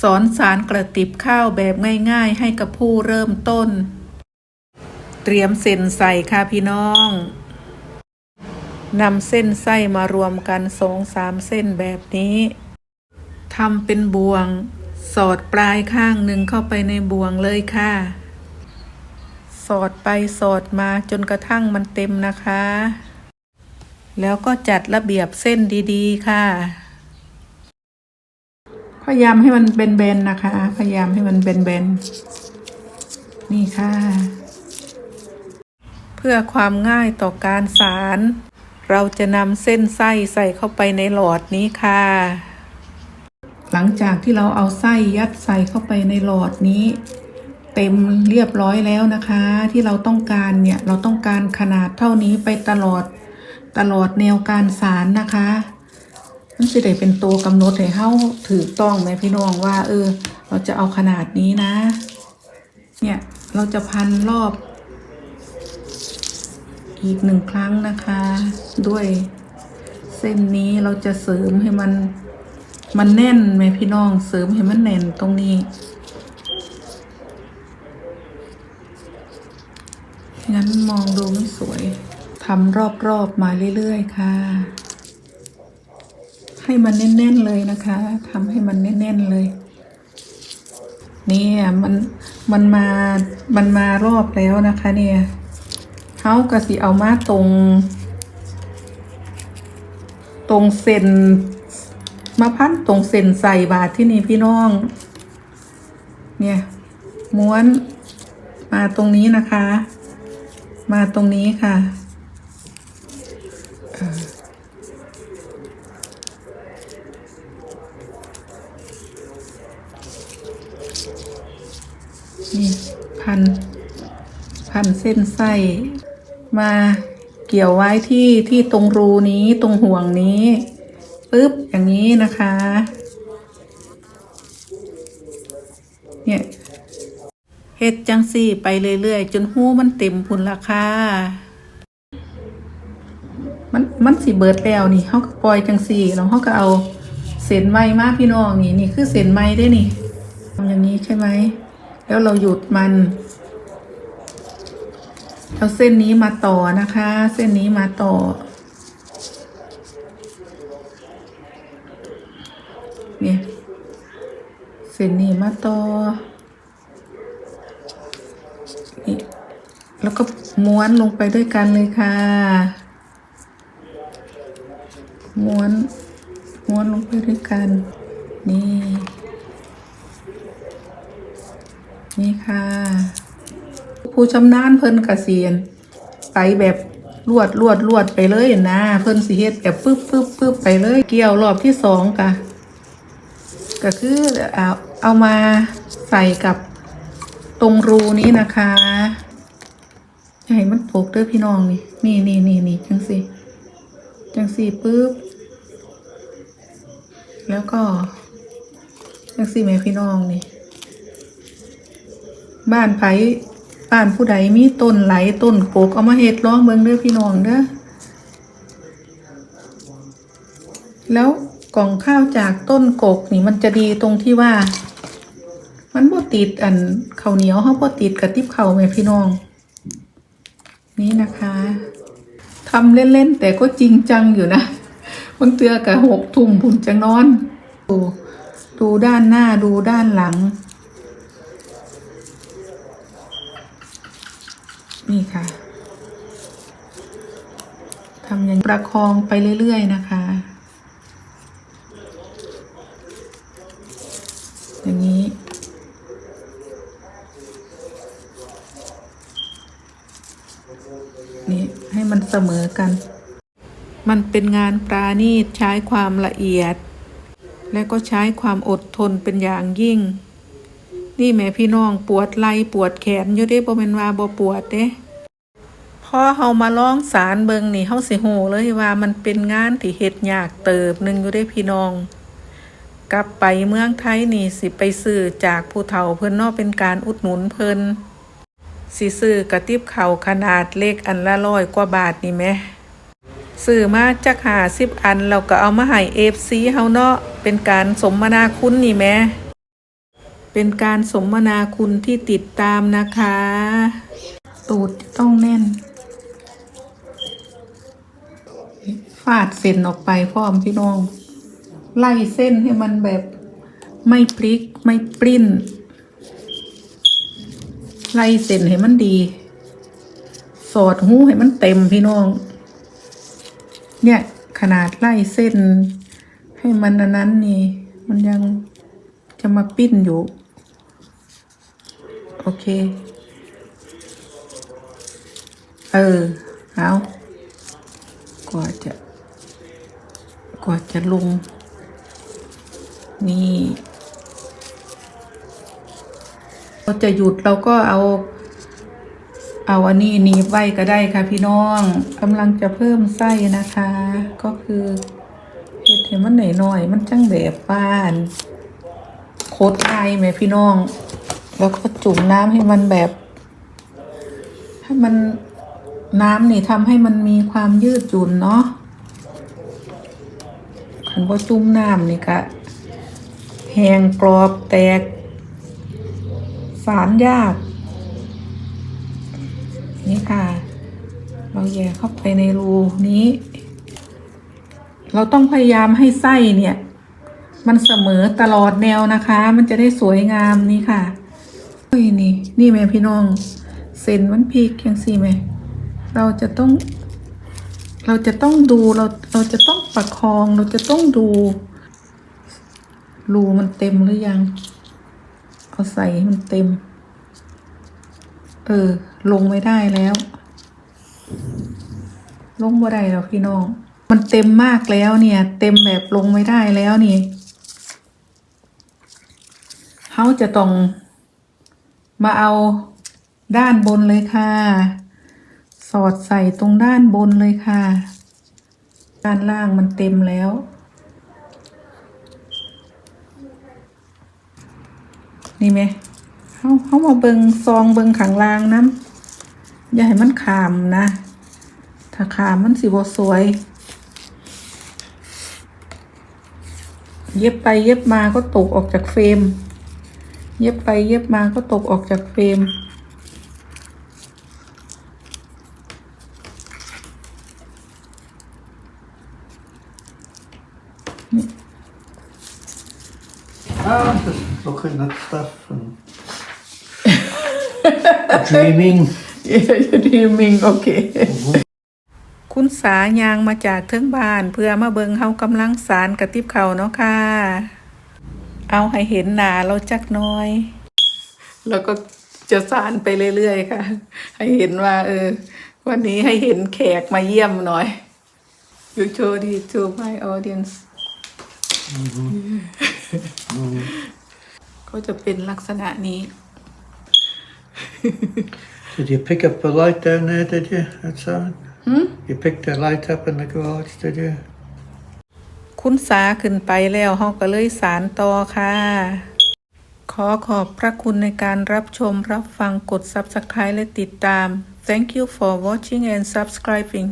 สอนสารกระติบข้าวแบบง่ายๆ ให้กับผู้เริ่มต้น เตรียมเส้นใส่ค่ะพี่น้องนำเส้นไส้มารวมกันสองสามเส้นแบบนี้ทำเป็นบ่วง สอดปลายข้างหนึ่งเข้าไปในบ่วงเลยค่ะ สอดไปสอดมาจนกระทั่งมันเต็มนะคะ แล้วก็จัดระเบียบเส้นดีๆ ค่ะ พยายามให้มันเบนๆนะคะ พยายามให้มันเบนๆนี่ค่ะ เพื่อความง่ายต่อการสาร เราจะนำเส้นไส้ใส่เข้าไปในหลอดนี้ค่ะ หลังจากที่เราเอาไส้ยัดใส่เข้าไปในหลอดนี้ เต็มเรียบร้อยแล้วนะคะ ที่เราต้องการเนี่ยเราต้องการขนาดเท่านี้ไปตลอด ตลอดแนวการสารนะคะ มันจะได้เป็นตัวกำหนดให้เฮาถือต้องไหมพี่น้องว่า เออ เราจะเอาขนาดนี้นะ เนี่ยเราจะพันรอบ อีกหนึ่งครั้งนะคะ ด้วยเส้นนี้เราจะเสริมให้มันมันแน่นไหมพี่น้องเสริมให้มันแน่นตรงนี้งั้นมองดูไม่สวยทำรอบๆมาเรื่อยๆค่ะ ให้มันแน่นๆเลยนะคะทำให้มันแน่นๆเลยเนี่ยมันมันมามันมารอบแล้วนะคะ เนี่ยเฮากะสิเอามาตรง ตรงเส้นมาพันตรงเส้นใส่บาทที่นี่พี่น้อง เนี่ย ม้วนมาตรงนี้นะคะ มาตรงนี้ค่ะเอ่อนี่ พัน พันเส้นไส้มาเกี่ยวไว้ที่ที่ตรงรูนี้ตรงห่วงนี้ปึ๊บอย่างนี้นะคะ เนี่ยเฮ็ดจังสี่ไปเรื่อยๆ จนหูมันเต็มพุนราคามันมันสิเบิดแล้วนี่เขาก็ปล่อยจังสี่แล้วเขาก็เอาเส้นไม้มาพี่น้องนี่นี่คือเส้นไม้ได้นี่ทำอย่างนี้ใช่ไหม แล้วเราหยุดมันเอาเส้นนี้มาต่อนะคะ เส้นนี้มาต่อ เนี่ยเส้นนี้มาต่อนี่แล้วก็ม้วนลงไปด้วยกันเลยค่ะ ม้วน ม้วนลงไปด้วยกัน นี่ นี่ ค่ะ ผู้ชำนาญเพิ่นกเกษียณไปแบบลวดลวดลวดไปเลยนะเพิ่นสิเฮ็ดแบบปึ๊บปึ๊บปึ๊บไปเลย เกี่ยวรอบที่สองกะก็คือเอาเอามาใส่กับตรงรูนี้นะคะให้มันตกเด้อพี่น้องนี่นี่นี่นี่นี่จังสิจังสิปึ๊บแล้วก็จังสิแม่พี่น้องนี่ บ้านไผบ้านผู้ใดมีต้นไหลต้นโกกเอามาเฮ็ดร้องเบิ่งเด้อพี่น้องเด้อแล้วกล่องข้าวจากต้นกกนี่มันจะดีตรงที่ว่า มันบ่ติดอันข้าวเหนียวเฮาบ่ติดกับติบข้าวแม่พี่น้อง นี่นะคะทำเล่นๆแต่ก็จริงจังอยู่นะบางเตือกับหกทุ่มพุ่นจะนอน ดูดูด้านหน้าดูด้านหลัง นี่ค่ะทำอย่างประคองไปเรื่อย ๆ นะคะ อย่างนี้ นี่ ให้มันเสมอกัน มันเป็นงานปราณีตใช้ความละเอียด และก็ใช้ความอดทนเป็นอย่างยิ่ง นี่แม่พี่น้องปวดไหล่ปวดแขนอยู่เด้บ่แม่นว่าบ่ปวดเด้พอเฮามาลองสารเบิงนี่เฮาสิโหเลยว่ามันเป็นงานที่เฮ็ดยากเติบหนึงอยู่เด้พี่น้อง กลับไปเมืองไทยนี่สิไปซื้อจากผู้เฒ่าเพิ่นนาะเป็นการอุดหนุนเพิ่นสิซื้อกระติบเข้าขนาดเล็กอันละร้อยกว่าบาทนี่แหมซื้อมาจักหาสิบอันแล้วก็เอามาให้ FC เฮาเนาะเป็นการสมนาคุณนี่แหม เป็นการสมนาคุณที่ติดตามนะคะ ตูดต้องแน่น ฟาดเส้นออกไปพร้อมพี่น้อง ไล่เส้นให้มันแบบไม่พลิกไม่ปริ้น ไล่เส้นให้มันดี สอดหูให้มันเต็มพี่น้อง เนี่ยขนาดไล่เส้น ให้มันนนั้นนี่ มันยังจะมาปิ้นอยู่ โอเค เออ เอากว่าจะ กว่าจะลง นี่เราจะหยุดเราก็เอา เอาอันนี้นีบไว้ก็ได้ค่ะพี่น้องกำลังจะเพิ่มไส้นะคะ ก็คือเฮ็ดให้มันหน่อยๆมันจังแบบบ้านโคตรไอไหมพี่น้อง แล้วก็จุ่มน้ำให้มันแบบให้มันน้ำนี่ทำให้มันมีความยืดหยุ่นเนาะขันว่าจุ่มน้ำนี่กะแหงกรอบแตก สารยาก นี่ค่ะ เราแย่เข้าไปในรูนี้ เราต้องพยายามให้ไส้เนี่ย มันเสมอตลอดแนวนะคะ มันจะได้สวยงามนี่ค่ะ เฮ้ยนี่ นี่แม่พี่น้อง เส้นมันพลิกยังสี่แม่เราจะต้อง เราจะต้องดูเราเราจะต้องประคองเราจะต้องดูรูมันเต็มหรือยัง เอาใส่มันเต็ม เออ ลงไม่ได้แล้ว ลงบ่ได้แล้วพี่น้อง มันเต็มมากแล้วเนี่ย เต็มแบบลงไม่ได้แล้วนี่เขาจะต้อง มาเอาด้านบนเลยค่ะ สอดใส่ตรงด้านบนเลยค่ะ ด้านล่างมันเต็มแล้ว นี่ไหมเขาเขามาเบิงซองเบิงขังลางน้ำอย่าให้มันขามนะ ถ้าขามมันสิบสวย เย็บไปเย็บมาก็ตกออกจากเฟรม เย็บไปเย็บมาก็ตกออกจากเฟรม Ah, just looking at stuff and dreaming. เย้ดีมิงโอเคคุณสายางมาจากเทิงบ้าน เพื่อมาเบิงเฮากำลังสารกระติบเขาเนาะค่ะ เอาให้เห็นหนาเราจักหน้อย แล้วก็จะสารไปเรื่อยๆค่ะ ให้เห็นว่า เออ วันนี้ให้เห็นแขกมาเยี่ยมหน่อย You show this to my audience ก็จะเป็นลักษณะนี้ Did you pick up the light down there, did you? Outside? Hmm? You picked the light up in the garage, did you? คุณสาขึ้นไปแล้วห้องก็เลยสารต่อค่ะ ขอขอบพระคุณในการรับชมรับฟังกด Subscribe และติดตาม Thank you for watching and subscribing